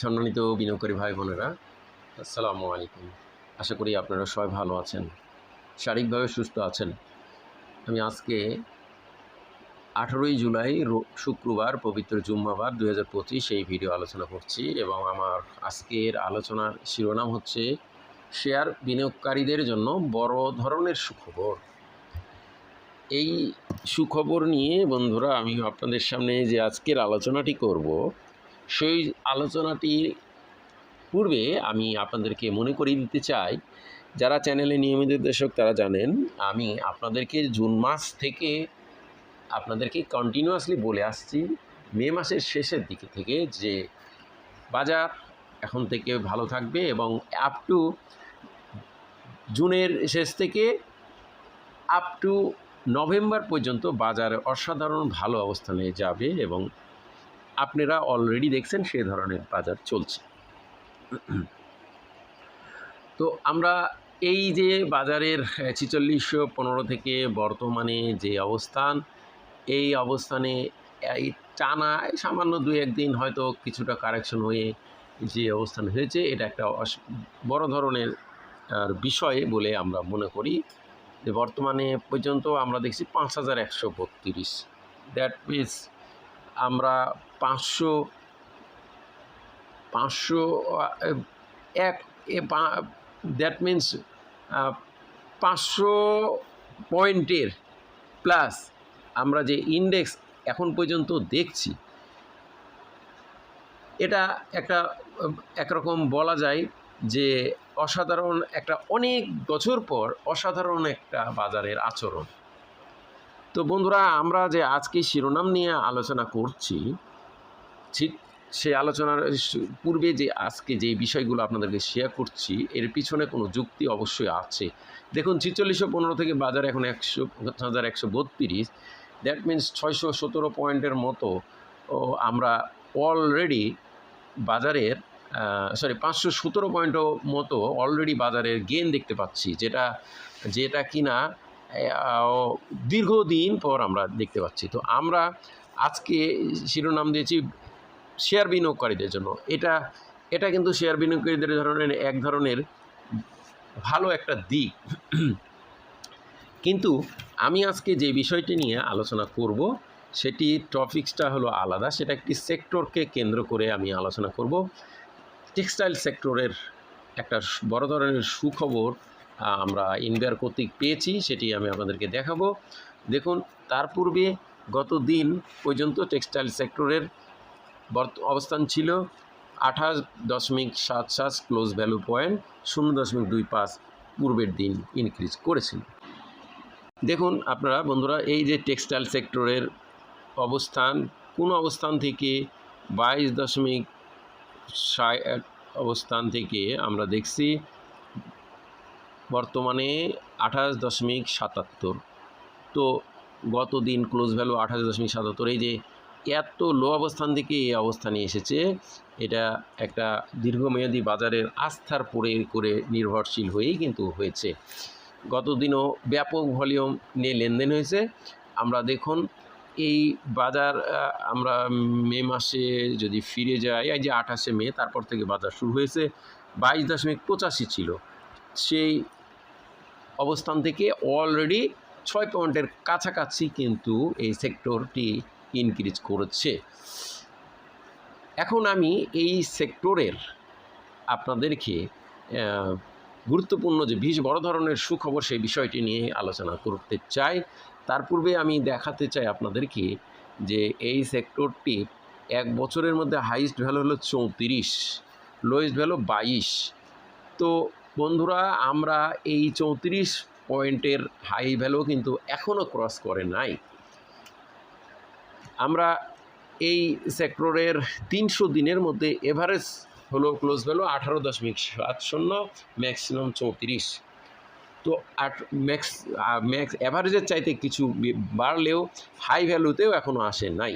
সম্মানিত বিনিয়োগকারী ভাই বোনেরা, আসসালামু আলাইকুম। আশা করি আপনারা সবাই ভালো আছেন, শারীরিকভাবে সুস্থ আছেন। আমি আজকে আঠেরোই জুলাই শুক্রবার পবিত্র জুম্মাবার দু হাজার পঁচিশ এই ভিডিও আলোচনা করছি এবং আমার আজকের আলোচনার শিরোনাম হচ্ছে শেয়ার বিনিয়োগকারীদের জন্য বড় ধরনের সুখবর। এই সুখবর নিয়ে বন্ধুরা, আমি আপনাদের সামনে যে আজকের আলোচনাটি করব সেই আলোচনাটি পূর্বে আমি আপনাদেরকে মনে করিয়ে দিতে চাই। যারা চ্যানেলে নিয়মিত দর্শক তারা জানেন, আমি আপনাদেরকে জুন মাস থেকে আপনাদেরকে কন্টিনিউয়াসলি বলে আসছি, মে মাসের শেষের দিকে থেকে যে বাজার এখন থেকে ভালো থাকবে এবং আপ টু জুনের শেষ থেকে আপ টু নভেম্বর পর্যন্ত বাজার অসাধারণ ভালো অবস্থানে যাবে এবং আপনারা অলরেডি দেখছেন সে ধরনের বাজার চলছে। তো আমরা এই যে বাজারের ছিচল্লিশশো পনেরো থেকে বর্তমানে যে অবস্থান, এই অবস্থানে এই টানা সামান্য দু একদিন হয়তো কিছুটা কারেকশন হয়ে যে অবস্থান হয়েছে, এটা একটা বড় ধরনের বিষয় বলে আমরা মনে করি। যে বর্তমানে পর্যন্ত আমরা দেখছি পাঁচ হাজার একশো বত্রিশ। দ্যাট মিনস আমরা পাঁচশো পাঁচশো, এক দ্যাট মিন্স পাঁচশো পয়েন্টের প্লাস আমরা যে ইন্ডেক্স এখন পর্যন্ত দেখছি, এটা একটা, একরকম বলা যায় যে অসাধারণ একটা অনেক বছর পর অসাধারণ একটা বাজারের আচরণ। তো বন্ধুরা, আমরা যে আজকে শিরোনাম নিয়ে আলোচনা করছি, ঠিক সে আলোচনার পূর্বে যে আজকে যে বিষয়গুলো আপনাদেরকে শেয়ার করছি, এর পিছনে কোনো যুক্তি অবশ্যই আছে। দেখুন ছিচল্লিশশো পনেরো থেকে বাজার এখন একশো, হাজার একশো বত্রিশ। দ্যাট মিন্স ছয়শো সতেরো পয়েন্টের মতো আমরা অলরেডি বাজারের সরি পাঁচশো সতেরো পয়েন্টও মতো অলরেডি বাজারের গেন দেখতে পাচ্ছি। যেটা যেটা কিনা দীর্ঘদিন পর আমরা দেখতে পাচ্ছি। তো আমরা আজকে শিরোনাম দিয়েছি শেয়ার বিনিয়োগকারীদের জন্য। এটা এটা কিন্তু শেয়ার বিনিয়োগকারীদের ধরনের, এক ধরনের ভালো একটা দিক। কিন্তু আমি আজকে যে বিষয়টি নিয়ে আলোচনা করব, সেটি টপিক্সটা হলো আলাদা। সেটা একটি সেক্টরকে কেন্দ্র করে আমি আলোচনা করব। টেক্সটাইল সেক্টরের একটা বড় ধরনের সুখবর আমরা ইন্ডিয়ার কর্তৃক পেয়েছি, সেটি আমি আপনাদেরকে দেখাবো। দেখুন, তার পূর্বে গত দিন পর্যন্ত টেক্সটাইল সেক্টরের বর্ত, অবস্থান ছিল আঠাশ দশমিক সাত সাত ক্লোজ ভ্যালু পয়েন্ট, শূন্য দশমিক দুই পাঁচ পূর্বের দিন ইনক্রিজ করেছিল। দেখুন, আপনারা, বন্ধুরা, এই যে টেক্সটাইল সেক্টরের অবস্থান, কোন অবস্থান থেকে বাইশ দশমিক অবস্থান থেকে আমরা দেখছি বর্তমানে আঠাশ দশমিক সাতাত্তর। তো গত দিন ক্লোজ ভ্যালু আঠাশ দশমিক সাতাত্তর। এই যে এত লো অবস্থান থেকে এই অবস্থানে এসেছে, এটা একটা দীর্ঘমেয়াদী বাজারের আস্থার পরে করে নির্ভরশীল হয়েই কিন্তু হয়েছে। গত দিনও ব্যাপক ভলিউম নিয়ে লেনদেন হয়েছে। আমরা দেখুন, এই বাজার আমরা মে মাসে যদি ফিরে যাই, এই যে আঠাশে মে, তারপর থেকে বাজার শুরু হয়েছে, বাইশ দশমিক পঁচাশি ছিল। সেই অবস্থান থেকে অলরেডি ছয় পয়েন্টের কাছাকাছি কিন্তু এই সেক্টরটি ইনক্রিজ করেছে। এখন আমি এই সেক্টরের আপনাদেরকে গুরুত্বপূর্ণ যে বিশ বড় ধরনের সুখবর সেই বিষয়টি নিয়ে আলোচনা করতে চাই। তার পূর্বে আমি দেখাতে চাই আপনাদেরকে যে এই সেক্টরটি এক বছরের মধ্যে হাইস্ট ভ্যালু হলো চৌত্রিশ লোয়েস্ট ভ্যালু বাইশ। তো বন্ধুরা, আমরা এই চৌত্রিশ পয়েন্টের হাই ভ্যালু কিন্তু এখনও ক্রস করে নাই। আমরা এই সেক্টরের তিনশো দিনের মধ্যে এভারেজ হলো ক্লোজ ভ্যালু আঠারো দশমিক সাত শূন্য ম্যাক্সিমাম চৌত্রিশ। তো আট ম্যাক্স ম্যাক্স অ্যাভারেজের চাইতে কিছু বাড়লেও হাই ভ্যালুতেও এখনও আসে নাই।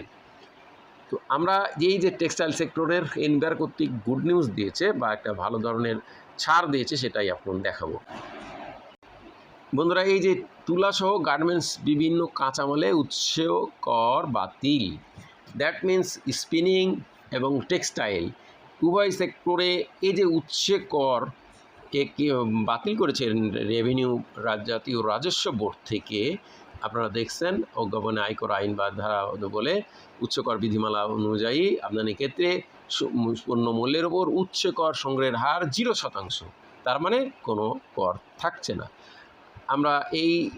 তো আমরা এই যে টেক্সটাইল সেক্টরের এনবিআর কর্তৃক গুড নিউজ দিয়েছে বা একটা ভালো ধরনের ছাড় দিয়েছে সেটাই এখন দেখাবো। বন্ধুরা, এই যে তুলাসহ গার্মেন্টস বিভিন্ন কাঁচামালে উৎস কর বাতিল দ্যাট মিন্স স্পিনিং এবং টেক্সটাইল উভয় সেক্টরে এই যে উচ্ছে কর এ কি বাতিল করেছে রেভিনিউ জাতীয় রাজস্ব বোর্ড থেকে। আপনারা দেখছেন, অজ্ঞাপনে আয়কর আইন বা ধারা বলে উচ্চকর বিধিমালা অনুযায়ী আমদানি ক্ষেত্রে পণ্য মূল্যের ওপর উচ্চ কর সংগ্রহের হার জিরো শতাংশ। তার মানে কোনো কর থাকছে না। আমরা এই,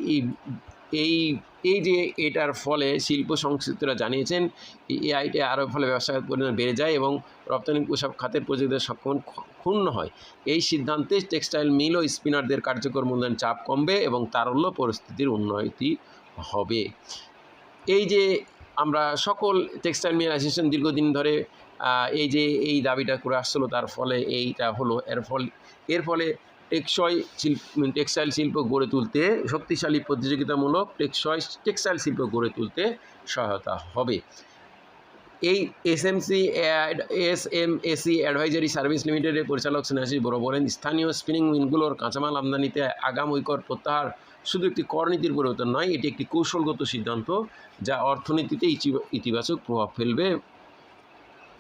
এই- এই যে এটার ফলে শিল্প সংশ্লিষ্টরা জানিয়েছেন, এই আইটে আরও ফলে ব্যবসার পরিমাণ বেড়ে যায় এবং রপ্তানি পোশাক খাতের প্রযোজকদের সক্ষম ক্ষুণ্ণ হয়। এই সিদ্ধান্তে টেক্সটাইল মিল ও স্পিনারদের কার্যকর মূল্যায়ন চাপ কমবে এবং তারল্য পরিস্থিতির উন্নতি হবে। এই যে আমরা সকল টেক্সটাইল মিল অ্যাসোসিয়েশন দীর্ঘদিন ধরে এই যে এই দাবিটা করে আসছিল, তার ফলে এইটা হলো। এর ফল, এর ফলে টেকসই শিল্প টেক্সটাইল শিল্প গড়ে তুলতে, শক্তিশালী প্রতিযোগিতামূলক টেকসই, টেক্সটাইল শিল্প গড়ে তুলতে সহায়তা হবে। এই SMC S M AC advisory service লিমিটেডের পরিচালক স্নেহাশিস বড় বলেন, স্থানীয় স্পিনিং মিলগুলোর কাঁচামাল আমদানিতে আগাম ওই কর প্রত্যাহার শুধু একটি করনীতির পরিবর্তন নয়, এটি একটি কৌশলগত সিদ্ধান্ত যা অর্থনীতিতে ইতিবাচক প্রভাব ফেলবে।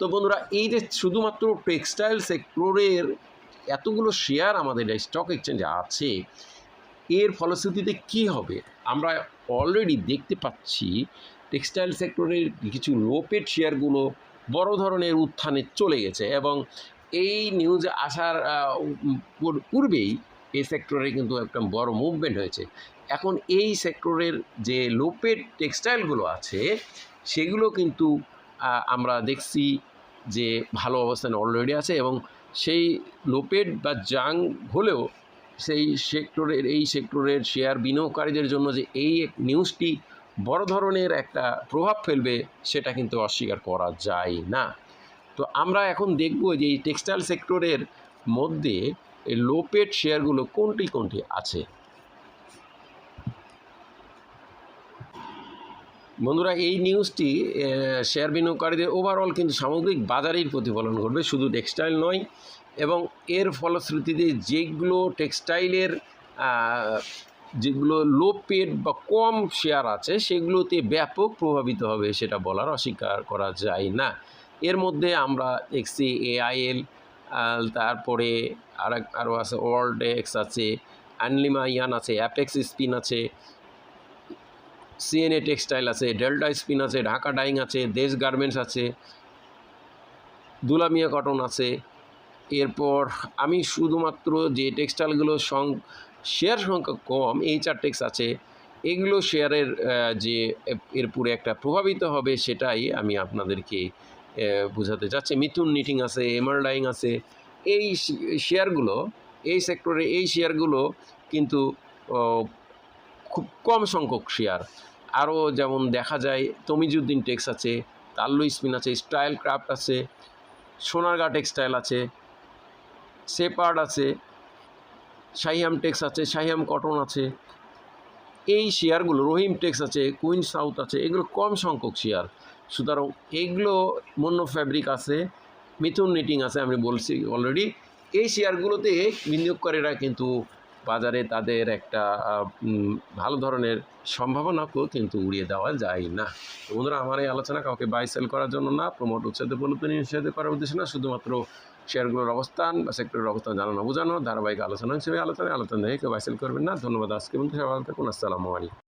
তো বন্ধুরা, এই যে শুধুমাত্র টেক্সটাইল সেক্টরের এতগুলো শেয়ার আমাদের স্টক এক্সচেঞ্জে আছে, এর ফলশ্রুতিতে কি হবে? আমরা অলরেডি দেখতে পাচ্ছি টেক্সটাইল সেক্টরের কিছু লোপেড শেয়ারগুলো বড় ধরনের উত্থানে চলে গেছে এবং এই নিউজ আসার পূর্বেই এই সেক্টরে কিন্তু একটা বড় মুভমেন্ট হয়েছে। এখন এই সেক্টরের যে লোপেড টেক্সটাইলগুলো আছে, সেগুলো কিন্তু আমরা দেখছি যে ভালো অবস্থানে অলরেডি আছে এবং সেই লোপেড বা জাং হলেও সেই সেক্টরের এই সেক্টরের শেয়ার বিনিয়োগকারীদের জন্য যে এই নিউজটি বড় ধরনের একটা প্রভাব ফেলবে, সেটা কিন্তু অস্বীকার করা যায় না। তো আমরা এখন দেখব যে এই টেক্সটাইল সেক্টরের মধ্যে লোপেড শেয়ারগুলো কোনটি কোনটি আছে? বন্ধুরা, এই নিউজটি শেয়ার বিনিয়োগকারীদের ওভারঅল কিন্তু সামগ্রিক বাজারের প্রতিফলন করবে শুধু টেক্সটাইল নয় এবং এর ফলশ্রুতিতে যেগুলো টেক্সটাইলের যেগুলো লো পেড বা কম শেয়ার আছে, সেগুলোতে ব্যাপক প্রভাবিত হবে সেটা বলার অস্বীকার করা যায় না। এর মধ্যে আমরা দেখছি এআইএল তারপরে আর আরও আছে ওয়ার্ল্ড এক্স আছে আনলিমা ইয়ান আছে অ্যাপেক্স স্পিন আছে সিএনএ টেক্সটাইল আছে ডেল্টা স্পিন আছে ঢাকা ডাইং আছে দেশ গার্মেন্টস আছে দুলামিয়া কটন আছে। এরপর আমি শুধুমাত্র যে টেক্সটাইলগুলো সং শেয়ার সংখ্যা কম এইচআর টেক্স আছে, এগুলো শেয়ারের যে, এর পুরে একটা প্রভাবিত হবে সেটাই আমি আপনাদেরকে বোঝাতে চাচ্ছি। মিথুন নিটিং আছে এমারডাইং আছে, এই শেয়ারগুলো এই সেক্টরে এই শেয়ারগুলো কিন্তু খুব কম সংখ্যক শেয়ার আরও যেমন দেখা যায় তমিজুদ্দিন টেক্স আছে, তাল্লু স্পিন আছে, স্টাইল ক্রাফট আছে সোনারগা টেক্সটাইল আছে সেপার্ড আছে, শাহিয়াম টেক্স আছে, শাহিয়াম কটন আছে। এই শেয়ারগুলো, রহিম টেক্স আছে, কুইন সাউথ আছে, এগুলো কম সংখ্যক শেয়ার। সুতরাং এইগুলো মন্য ফ্যাব্রিক আছে, মিথুন নিটিং আছে, আমি বলছি অলরেডি। এই শেয়ারগুলোতে বিনিয়োগকারীরা কিন্তু বাজারে তাদের একটা ভালো ধরনের সম্ভাবনাকেও কিন্তু উড়িয়ে দেওয়া যায় না। তো বন্ধুরা, আমার এই আলোচনা কাউকে বাই সেল করার জন্য না প্রমোট উৎসাহিত প্রলুপ্ত নিষেধ করার উদ্দেশ্যে না, শুধুমাত্র শেয়ারগুলোর অবস্থান বা সেক্টরের অবস্থান জানানো, বোঝানো, ধারাবাহিক আলোচনা হিসেবে আলোচনা আলোচনা দেখে কেউ বাই সেল করবেন না। ধন্যবাদ আজকে বন্ধু সবাই থাকুন, আসসালামু আলাইকুম।